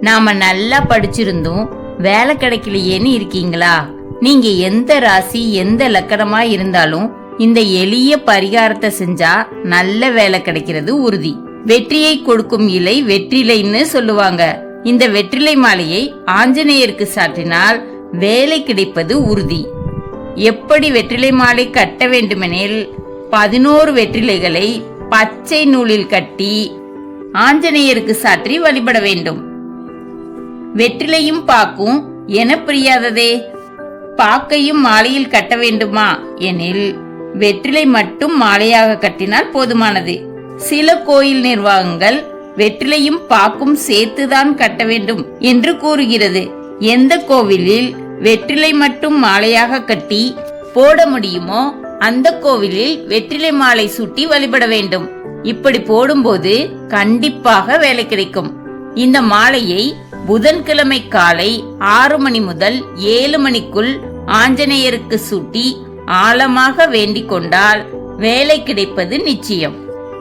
நாம நல்லா படிச்சிருந்தும். வேலை கிடைக்கலையேன்னு இருக்கீங்களா? நீங்க எந்த ராசி எந்த லக்கணமா இருந்தாலும் இந்த எளிய பரிகாரத்தை செஞ்சா நல்ல வேலை கிடைக்கிறது உறுதி. வெற்றியை கொடுக்கும் இலை வெற்றிலைன்னு சொல்லுவாங்க. இந்த வெற்றிலை மாலையை ஆஞ்சநேயருக்கு சாற்றினால் வேலை கிடைப்பது உறுதி. எப்படி வெற்றிலை மாலை கட்ட வேண்டுமெனில் பதினோரு வெற்றிலைகளை பச்சை நூலில் கட்டி ஆஞ்சநேயருக்கு சாற்றி வழிபட வேண்டும். வெற்றிலையும் பாக்கும் என பிரியாததே. பாக்கையும் மாலையில் கட்ட வேண்டுமா? எனில் வெற்றிலை மட்டும் மாலையாக கட்டினால் போதுமானது. சில கோயில் நிர்வாகங்கள் வெற்றிலையும் பாக்கும் சேர்த்துதான் கட்ட வேண்டும் என்று கூறுகிறது. எந்த கோவிலில் வெற்றிலை மட்டும் மாலையாக கட்டி போட முடியுமோ அந்த கோவிலில் வெற்றிலை மாலை சூட்டி வழிபட வேண்டும். இப்படி போடும்போது கண்டிப்பாக வேலை கிடைக்கும். இந்த மாலையை புதன்கிழமை காலை ஆறு மணி முதல் ஏழு மணிக்குள் ஆஞ்சநேயருக்கு சூட்டி ஆழமாக வேண்டிக் கொண்டால் வேலை கிடைப்பது நிச்சயம்.